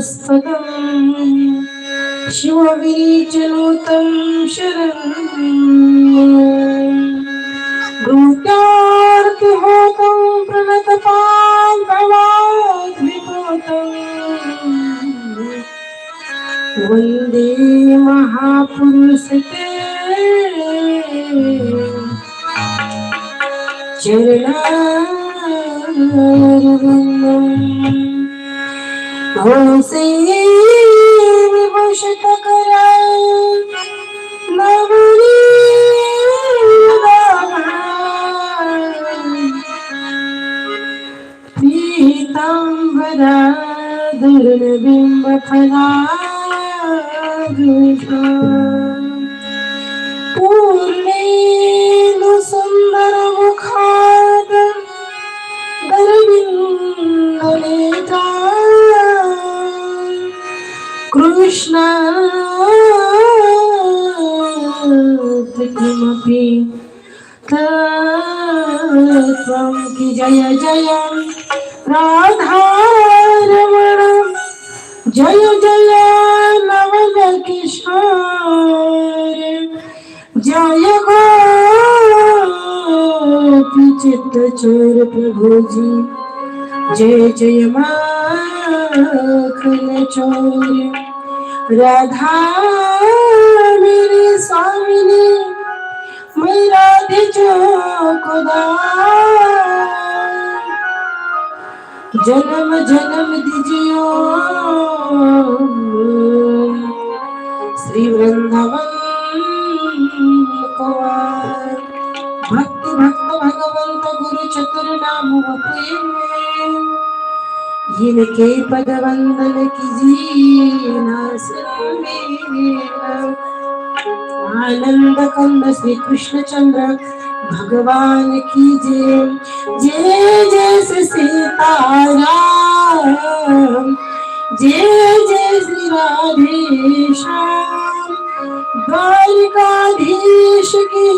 शिवविरञ्जनस्पदम् शिववीचनूतं शरणम् भूत्यार्तिहोतं प्रणतपाद्भवाद्विभूतम् वंदे महापुरुषते चरणारविन्दम् हंसे विभूषित करा. नवरी पीतांबरा धरण बिंब फला पूर्ण सुंदर मुखा তৃষ্ণা কৃষ্ণমপি ত্বম কি জয় জয়? রাধারমণ জয় জয় নবল কিশোর জয় গোপী চিত্ত চোর প্রভুজি। জয় জয় মা চোর। राधा मेरे स्वामिनी मेरा दिजो खुदा। जन्म जन्म दीजियो। श्री वृंदावन जिनके पद वंदन कीजिए आनंद कंद श्री कृष्ण चंद्र, भगवान की जय जय जय श्री सीताराम, जय जय श्री राधे द्वारिकाधीश की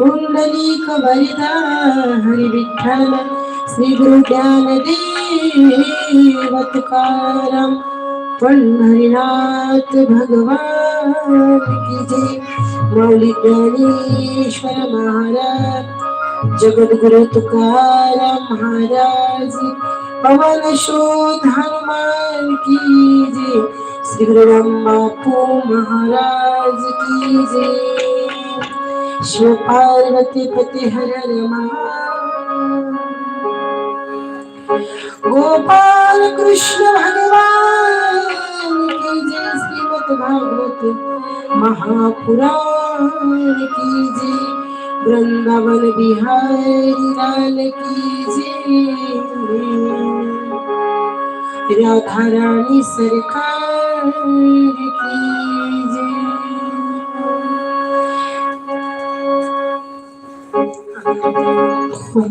पुंडलीक वरिदा हरि विठ्ठल श्री गुरु ज्ञान देव तुकाराम पंढरीनाथ भगवान की जय। मौली ज्ञानेश्वर महाराज, जगद्गुरु तुकाराम महाराज, पवन शोध हनुमान की जय। श्री गुरु राम बापू महाराज की जय। शिव पार्वती पति हर गोपाल कृष्ण भगवान, की जय श्रीमद भागवत महापुराण, की जय। वृंदावन बिहारी लाल की जय। राधा रानी सरकार की 红。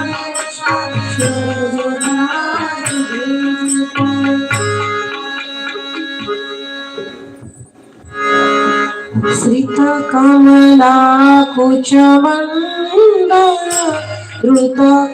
श्रितकमलाकुचमन्द ऋतकुन्दनये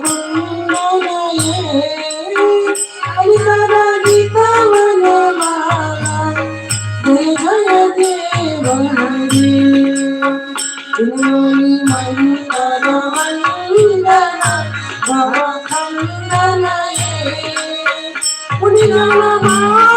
Thank you.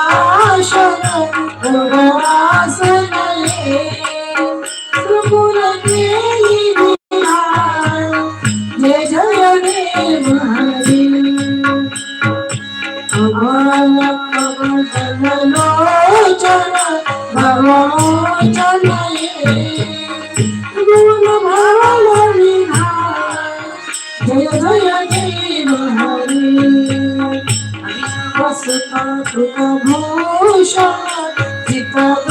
কৃপা ভূষণ বিপদ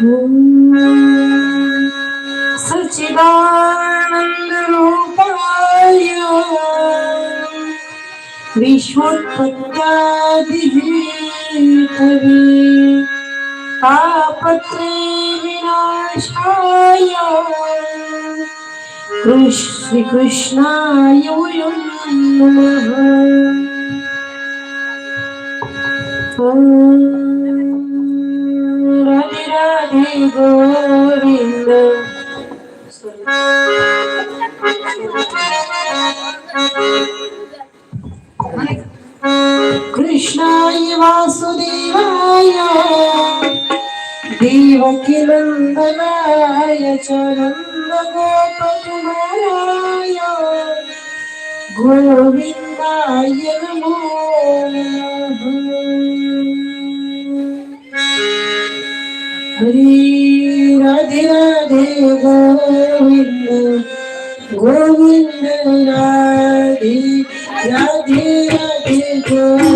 सचिदानंद सच्चिदानन्दरूपाय विश्वोत्पत्यादिहेतवे आपत्रे विनाशाय श्रीकृष्णाय वयं नमः അഖിലന്തനായ ചരന്ന ഗോപകുമാരായ ഗോവിന്ദായ നമോ ഹരി രാധേ രാധേ ഗോവിന്ദ ഗോവിന്ദ രാധേ രാധേ രാധേ ഗോവിന്ദ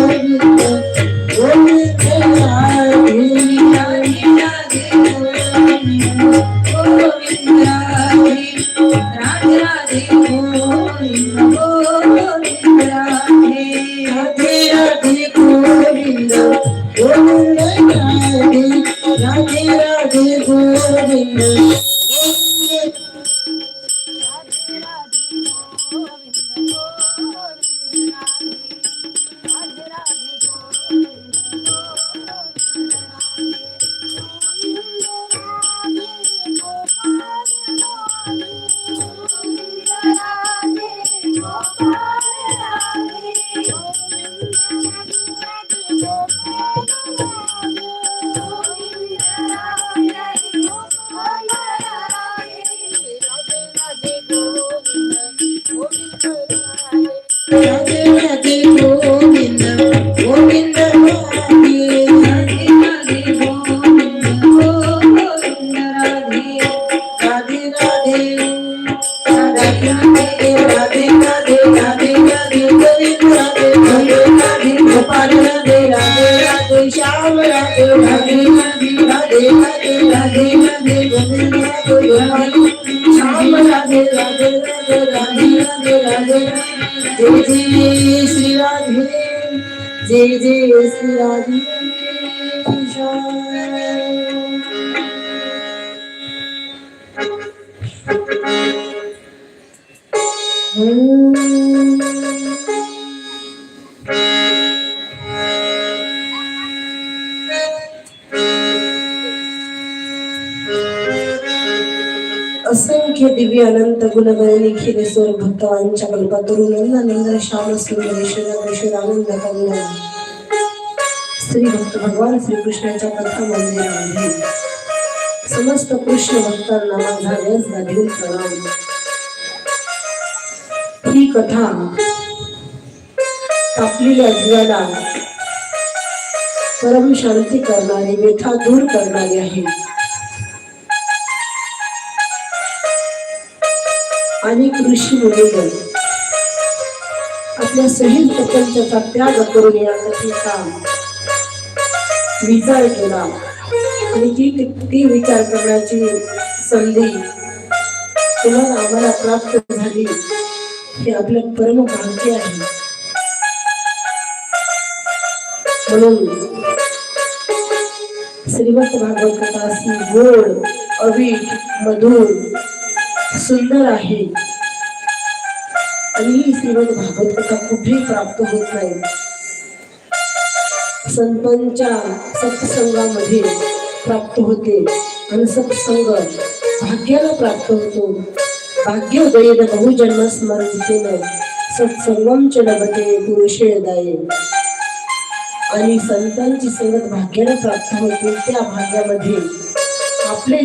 जय जय श्री राधे असंख्य दिव्य अनंत गुणगण नंद श्याम सुंदर श्री भक्त भगवान श्रीकृष्णाच्या समस्त कृष्ण ही कथा तापलेल्या जीवाला परम शांती व्यथा दूर करणारी आहे। आणि ऋषी मुनिगण आपल्या सहित प्रपंचाचा त्याग करून विचार केला आणि ती ती विचार करण्याची संधी तुम्हाला आम्हाला प्राप्त झाली हे आपलं परम भाग्य आहे म्हणून श्रीमंत भागवत कथा गोड, अवीट, मधुर सुंदर आहे. आणि ही श्रीमद भागवत कथा कुठेही प्राप्त होत नाही. संतांच्या सत्संगामध्ये प्राप्त होते आणि सत्संग भाग्याला प्राप्त होतो. भाग्योदयेन बहुजन्म स्मरणतेन सत्संगम च लभते पुरुषेदाये आणि संतांची संगत भाग्याला प्राप्त होते त्या भाग्यामध्ये आपले